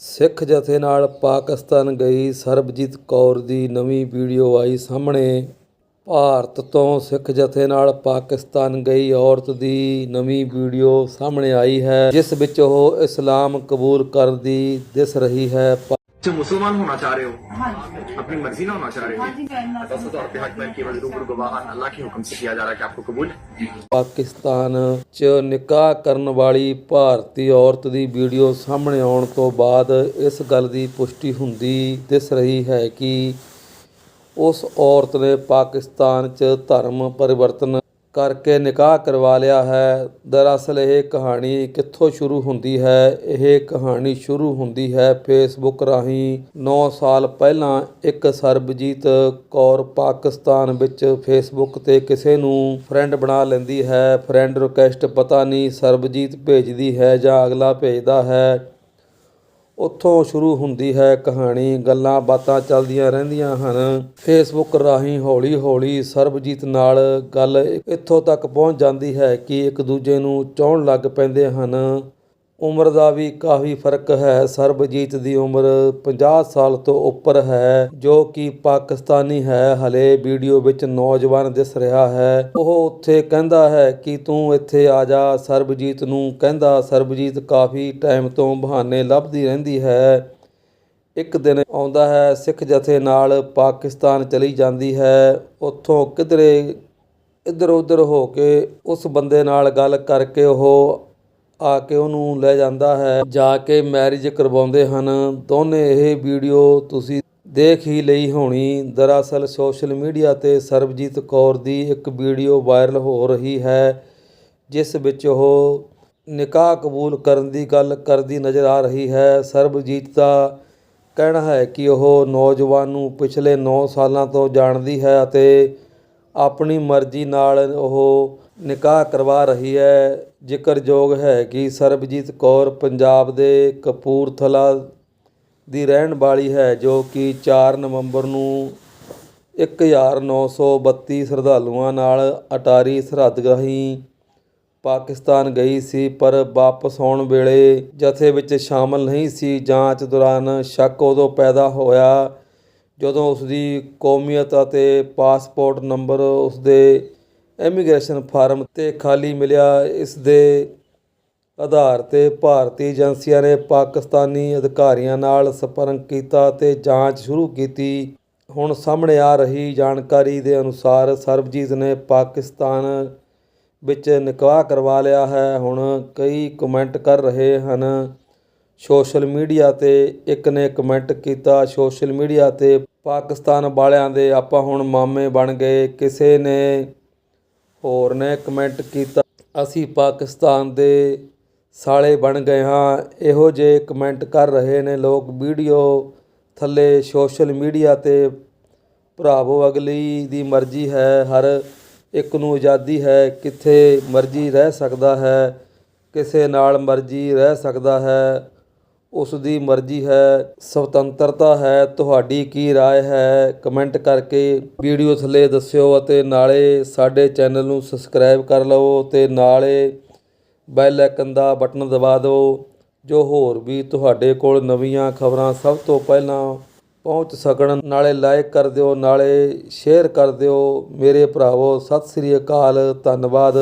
ਸਿੱਖ ਜਥੇ ਨਾਲ ਪਾਕਿਸਤਾਨ ਗਈ ਸਰਬਜੀਤ ਕੌਰ ਦੀ ਨਵੀਂ ਵੀਡੀਓ ਆਈ ਸਾਹਮਣੇ। ਭਾਰਤ ਤੋਂ ਸਿੱਖ ਜਥੇ ਨਾਲ ਪਾਕਿਸਤਾਨ ਗਈ ਔਰਤ ਦੀ ਨਵੀਂ ਵੀਡੀਓ ਸਾਹਮਣੇ ਆਈ ਹੈ, ਜਿਸ ਵਿੱਚ ਉਹ ਇਸਲਾਮ ਕਬੂਲ ਕਰਨ ਦੀ ਦਿਸ ਰਹੀ ਹੈ। ਪਾ- अच्छा मुसलमान होना चाह रहे हो हाँ जी अपनी मर्जी ना होना चाह रहे हो हाँ जी मैं दस तौर पे हक में केवल रूबरू गवाह अल्लाह के हुक्म से किया जा रहा है कि आपको कबूल है ਪਾਕਿਸਤਾਨ 'ਚ ਨਿਕਾਹ ਕਰਨ ਵਾਲੀ ਭਾਰਤੀ ਔਰਤ ਦੀ ਵੀਡੀਓ ਸਾਹਮਣੇ ਆਉਣ ਤੋਂ ਬਾਅਦ ਇਸ ਗੱਲ ਦੀ ਪੁਸ਼ਟੀ ਹੁੰਦੀ ਦਿਸ ਰਹੀ ਹੈ ਕਿ ਉਸ ਔਰਤ ਨੇ ਪਾਕਿਸਤਾਨ 'ਚ ਧਰਮ ਪਰਿਵਰਤਨ ਕਰਕੇ ਨਿਕਾਹ ਕਰਵਾ ਲਿਆ ਹੈ। ਦਰਅਸਲ ਇਹ ਕਹਾਣੀ ਕਿੱਥੋਂ ਸ਼ੁਰੂ ਹੁੰਦੀ ਹੈ? ਇਹ ਕਹਾਣੀ ਸ਼ੁਰੂ ਹੁੰਦੀ ਹੈ ਫੇਸਬੁੱਕ ਰਾਹੀਂ। 9 ਸਾਲ ਪਹਿਲਾਂ ਇੱਕ ਸਰਬਜੀਤ ਕੌਰ ਪਾਕਿਸਤਾਨ ਵਿੱਚ ਫੇਸਬੁੱਕ ਤੇ ਕਿਸੇ ਨੂੰ ਫਰੈਂਡ ਬਣਾ ਲੈਂਦੀ ਹੈ। ਫਰੈਂਡ ਰਿਕੁਐਸਟ ਪਤਾ ਨਹੀਂ ਸਰਬਜੀਤ ਭੇਜਦੀ ਹੈ ਜਾਂ ਅਗਲਾ ਭੇਜਦਾ ਹੈ। ਉੱਥੋਂ ਸ਼ੁਰੂ ਹੁੰਦੀ ਹੈ ਕਹਾਣੀ। ਗੱਲਾਂ ਬਾਤਾਂ ਚੱਲਦੀਆਂ ਰਹਿੰਦੀਆਂ ਹਨ। ਫੇਸਬੁੱਕ ਰਾਹੀਂ ਹੌਲੀ-ਹੌਲੀ ਸਰਬਜੀਤ ਨਾਲ ਗੱਲ ਇੱਥੋਂ ਤੱਕ ਪਹੁੰਚ ਜਾਂਦੀ ਹੈ ਕਿ ਇੱਕ ਦੂਜੇ ਨੂੰ ਚਾਹਣ ਲੱਗ ਪੈਂਦੇ ਹਨ। ਉਮਰ ਦਾ ਵੀ ਕਾਫੀ ਫ਼ਰਕ ਹੈ। ਸਰਬਜੀਤ ਦੀ ਉਮਰ 50 ਸਾਲ ਤੋਂ ਉੱਪਰ ਹੈ, ਜੋ ਕਿ ਪਾਕਿਸਤਾਨੀ ਹੈ। ਹਲੇ ਵੀਡੀਓ ਵਿੱਚ ਨੌਜਵਾਨ ਦਿਸ ਰਿਹਾ ਹੈ। ਉਹ ਉੱਥੇ ਕਹਿੰਦਾ ਹੈ ਕਿ ਤੂੰ ਇੱਥੇ ਆ ਜਾ। ਸਰਬਜੀਤ ਨੂੰ ਕਹਿੰਦਾ, ਸਰਬਜੀਤ ਕਾਫੀ ਟਾਈਮ ਤੋਂ ਬਹਾਨੇ ਲੱਭਦੀ ਰਹਿੰਦੀ ਹੈ। ਇੱਕ ਦਿਨ ਆਉਂਦਾ ਹੈ, ਸਿੱਖ ਜਥੇ ਨਾਲ ਪਾਕਿਸਤਾਨ ਚਲੀ ਜਾਂਦੀ ਹੈ। ਉੱਥੋਂ ਕਿਧਰੇ ਇੱਧਰ ਉੱਧਰ ਹੋ ਕੇ ਉਸ ਬੰਦੇ ਨਾਲ ਗੱਲ ਕਰਕੇ ਉਹ ਆ ਕੇ ਉਹਨੂੰ ਲੈ ਜਾਂਦਾ ਹੈ। ਜਾ ਕੇ ਮੈਰਿਜ ਕਰਵਾਉਂਦੇ ਹਨ। ਦੋਨੇ ਇਹ ਵੀਡੀਓ ਤੁਸੀਂ ਦੇਖ ਹੀ ਲਈ ਹੋਣੀ। ਦਰਅਸਲ ਸੋਸ਼ਲ ਮੀਡੀਆ ਤੇ ਸਰਬਜੀਤ ਕੌਰ ਦੀ ਇੱਕ ਵੀਡੀਓ ਵਾਇਰਲ ਹੋ ਰਹੀ ਹੈ, ਜਿਸ ਵਿੱਚ ਉਹ ਨਿਕਾਹ ਕਬੂਲ ਕਰਨ ਦੀ ਗੱਲ ਕਰਦੀ ਨਜ਼ਰ ਆ ਰਹੀ ਹੈ। ਸਰਬਜੀਤ ਦਾ ਕਹਿਣਾ ਹੈ ਕਿ ਉਹ ਨੌਜਵਾਨ ਨੂੰ ਪਿਛਲੇ 9 ਸਾਲਾਂ ਤੋਂ ਜਾਣਦੀ ਹੈ ਅਤੇ ਆਪਣੀ ਮਰਜ਼ੀ ਨਾਲ ਉਹ ਨਿਕਾਹ ਕਰਵਾ ਰਹੀ ਹੈ। ਜ਼ਿਕਰਯੋਗ ਹੈ ਕਿ ਸਰਬਜੀਤ ਕੌਰ ਪੰਜਾਬ ਦੇ ਕਪੂਰਥਲਾ ਦੀ ਰਹਿਣ ਵਾਲੀ ਹੈ, ਜੋ ਕਿ 4 ਨਵੰਬਰ ਨੂੰ 1932 ਸ਼ਰਧਾਲੂਆਂ ਨਾਲ ਅਟਾਰੀ ਸਰਹੱਦ ਰਾਹੀਂ ਪਾਕਿਸਤਾਨ ਗਈ ਸੀ, ਪਰ ਵਾਪਸ ਆਉਣ ਵੇਲੇ ਜਥੇ ਵਿੱਚ ਸ਼ਾਮਲ ਨਹੀਂ ਸੀ। ਜਾਂਚ ਦੌਰਾਨ ਸ਼ੱਕ ਉਦੋਂ ਪੈਦਾ ਹੋਇਆ ਜਦੋਂ ਉਸ ਦੀ ਕੌਮੀਅਤ ਅਤੇ ਪਾਸਪੋਰਟ ਨੰਬਰ ਉਸ ਦੇ ਇਮੀਗ੍ਰੇਸ਼ਨ ਫਾਰਮ ਤੇ ਖਾਲੀ ਮਿਲਿਆ। ਇਸ ਦੇ ਆਧਾਰ ਤੇ ਭਾਰਤੀ ਏਜੰਸੀਆਂ ਨੇ ਪਾਕਿਸਤਾਨੀ ਅਧਿਕਾਰੀਆਂ ਨਾਲ ਸੰਪਰਕ ਕੀਤਾ ਤੇ ਜਾਂਚ ਸ਼ੁਰੂ ਕੀਤੀ। ਹੁਣ ਸਾਹਮਣੇ ਆ ਰਹੀ ਜਾਣਕਾਰੀ ਦੇ ਅਨੁਸਾਰ ਸਰਬਜੀਤ ਨੇ ਪਾਕਿਸਤਾਨ ਵਿੱਚ ਨਿਕਾਹ ਕਰਵਾ ਲਿਆ ਹੈ। ਹੁਣ ਕਈ ਕਮੈਂਟ ਕਰ ਰਹੇ ਹਨ। ਸੋਸ਼ਲ ਮੀਡੀਆ ਤੇ ਇੱਕ ਨੇ ਕਮੈਂਟ ਕੀਤਾ, ਸੋਸ਼ਲ ਮੀਡੀਆ ਤੇ ਪਾਕਿਸਤਾਨ ਵਾਲਿਆਂ ਦੇ ਆਪਾਂ ਹੁਣ ਮਾਮੇ ਬਣ ਗਏ। ਕਿਸੇ ਨੇ ਹੋਰ ਨੇ ਕਮੈਂਟ ਕੀਤਾ, ਅਸੀਂ ਪਾਕਿਸਤਾਨ ਦੇ ਸਾਲੇ ਬਣ ਗਏ ਹਾਂ। ਇਹੋ ਜਿਹੇ ਕਮੈਂਟ ਕਰ ਰਹੇ ਨੇ ਲੋਕ। ਵੀਡੀਓ ਥੱਲੇ ਸੋਸ਼ਲ ਮੀਡੀਆ ਤੇ, ਭਰਾਵੋ, ਅਗਲੀ ਦੀ ਮਰਜ਼ੀ ਹੈ, ਹਰ ਇੱਕ ਨੂੰ ਆਜ਼ਾਦੀ ਹੈ, ਕਿੱਥੇ ਮਰਜ਼ੀ ਰਹਿ ਸਕਦਾ ਹੈ, ਕਿਸੇ ਨਾਲ ਮਰਜ਼ੀ ਰਹਿ ਸਕਦਾ ਹੈ। ਉਸ ਦੀ ਮਰਜ਼ੀ ਹੈ ਸੁਤੰਤਰਤਾ ਹੈ ਤੁਹਾਡੀ ਕੀ رائے ਹੈ ਕਮੈਂਟ ਕਰਕੇ ਵੀਡੀਓ ਥੱਲੇ ਦੱਸਿਓ ਅਤੇ ਨਾਲੇ ਸਾਡੇ ਚੈਨਲ ਨੂੰ ਸਬਸਕ੍ਰਾਈਬ ਕਰ ਲਵੋ ਤੇ ਨਾਲੇ ਬੈਲ ਆਈਕਨ ਦਾ ਬਟਨ ਦਬਾ ਦਿਓ ਜੋ ਹੋਰ ਵੀ ਤੁਹਾਡੇ ਕੋਲ ਨਵੀਆਂ ਖਬਰਾਂ ਸਭ ਤੋਂ ਪਹਿਲਾਂ ਪਹੁੰਚ ਸਕਣ ਨਾਲੇ ਲਾਈਕ ਕਰ ਦਿਓ ਨਾਲੇ ਸ਼ੇਅਰ ਕਰ ਦਿਓ ਮੇਰੇ ਭਰਾਵੋ ਸਤਿ ਸ੍ਰੀ ਅਕਾਲ ਧੰਨਵਾਦ